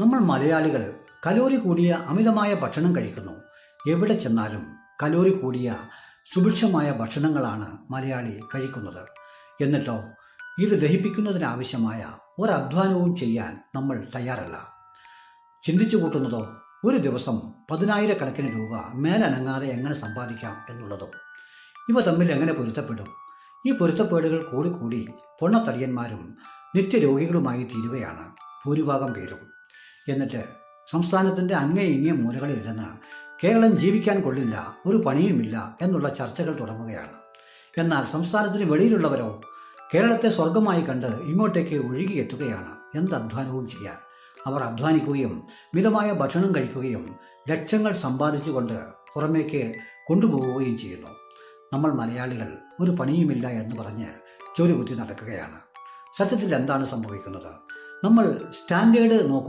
നമ്മൾ മലയാളികൾ കലോറി കൂടിയ അമിതമായ ഭക്ഷണം കഴിക്കുന്നു. എവിടെ ചെന്നാലും കലോറി കൂടിയ സുഭിക്ഷമായ ഭക്ഷണങ്ങളാണ് മലയാളി കഴിക്കുന്നത്. എന്നിട്ടോ ഇത് ദഹിപ്പിക്കുന്നതിനാവശ്യമായ ഒരധ്വാനവും ചെയ്യാൻ നമ്മൾ തയ്യാറല്ല. ചിന്തിച്ചു കൂട്ടുന്നതോ ഒരു ദിവസം പതിനായിരക്കണക്കിന് രൂപ മേലനങ്ങാതെ എങ്ങനെ സമ്പാദിക്കാം എന്നുള്ളതും ഇവ തമ്മിൽ എങ്ങനെ പൊരുത്തപ്പെടും? ഈ പൊരുത്തപ്പേടുകൾ കൂടിക്കൂടി പൊണ്ണത്തടിയന്മാരും നിത്യരോഗികളുമായി തീരുകയാണ്. ഭൂരിഭാഗം പേരും എന്നിട്ട് സംസ്ഥാനത്തിന്റെ അങ്ങേ ഇങ്ങേ മൂലകളിലിരുന്ന് കേരളം ജീവിക്കാൻ കൊള്ളില്ല ഒരു പണിയുമില്ല എന്നുള്ള ചർച്ചകൾ തുടങ്ങുകയാണ്. എന്നാൽ സംസ്ഥാനത്തിന് വെളിയിലുള്ളവരോ കേരളത്തെ സ്വർഗമായി കണ്ട് ഇങ്ങോട്ടേക്ക് ഒഴുകിയെത്തുകയാണ് എന്ത് അധ്വാനവും ചെയ്യാൻ. അവർ അധ്വാനിക്കുകയും മിതമായ ഭക്ഷണം കഴിക്കുകയും ലക്ഷങ്ങൾ സമ്പാദിച്ചുകൊണ്ട് പുറമേക്ക് കൊണ്ടുപോവുകയും ചെയ്യുന്നു. നമ്മൾ മലയാളികൾ ഒരു പണിയുമില്ല എന്ന് പറഞ്ഞ് ചൊരുകുത്തി കുത്തി നടക്കുകയാണ്. സത്യത്തിൽ എന്താണ് സംഭവിക്കുന്നത്? നമ്മൾ സ്റ്റാൻഡേർഡ് നോക്കുക